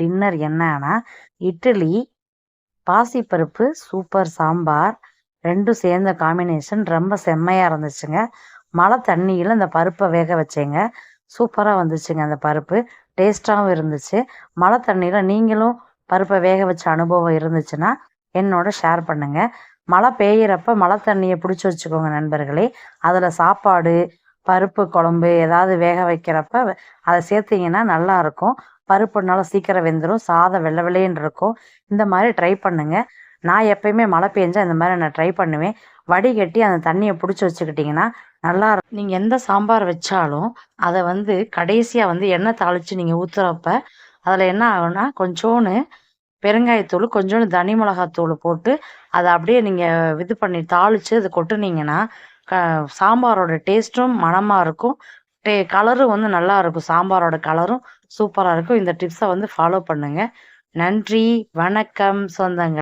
Dinner என்னன்னா இட்லி பாசிப்பருப்பு super sambar ரெண்டும் சேர்ந்த காம்பினேஷன் ரொம்ப செம்மையாக இருந்துச்சுங்க. மழை தண்ணியில் இந்த பருப்பை வேக வச்சேங்க. சூப்பராக வந்துச்சுங்க அந்த பருப்பு. டேஸ்ட்டாகவும் இருந்துச்சு. மழை தண்ணியில் நீங்களும் பருப்பை வேக வச்ச அனுபவம் இருந்துச்சுன்னா என்னோட ஷேர் பண்ணுங்கள் மழை பெய்யிறப்ப மழை தண்ணியை பிடிச்சி வச்சுக்கோங்க நண்பர்களே. அதில் சாப்பாடு பருப்பு குழம்பு ஏதாவது வேக வைக்கிறப்ப அதை சேர்த்திங்கன்னா நல்லாயிருக்கும் பருப்புனால சீக்கிரம் வெந்துடும் சாதம் வெள்ளை வெள்ளையன்னு இருக்கும். இந்த மாதிரி ட்ரை பண்ணுங்கள் நான் எப்பயுமே மழை பெஞ்சா இந்த மாதிரி நான் ட்ரை பண்ணுவேன். வடிகட்டி அந்த தண்ணியை பிடிச்சி வச்சுக்கிட்டிங்கன்னா நல்லா இருக்கும். நீங்கள் எந்த சாம்பார் வச்சாலும் அதை வந்து கடைசியாக வந்து எண்ணெய் தாளித்து நீங்கள் ஊற்றுறப்ப அதில் என்ன ஆகும்னா கொஞ்சோன்னு பெருங்காயத்தூள் கொஞ்சோண்டு தனி மிளகாத்தூள் போட்டு அதை அப்படியே நீங்கள் இது பண்ணி தாளித்து அதை கொட்டுனீங்கன்னா க சாம்பாரோட டேஸ்ட்டும் மணமாக இருக்கும். டே கலரும் வந்து நல்லா இருக்கும் சாம்பாரோட கலரும் சூப்பராக இருக்கும். இந்த டிப்ஸை வந்து ஃபாலோ பண்ணுங்கள் நன்றி வணக்கம் சொந்தங்கள்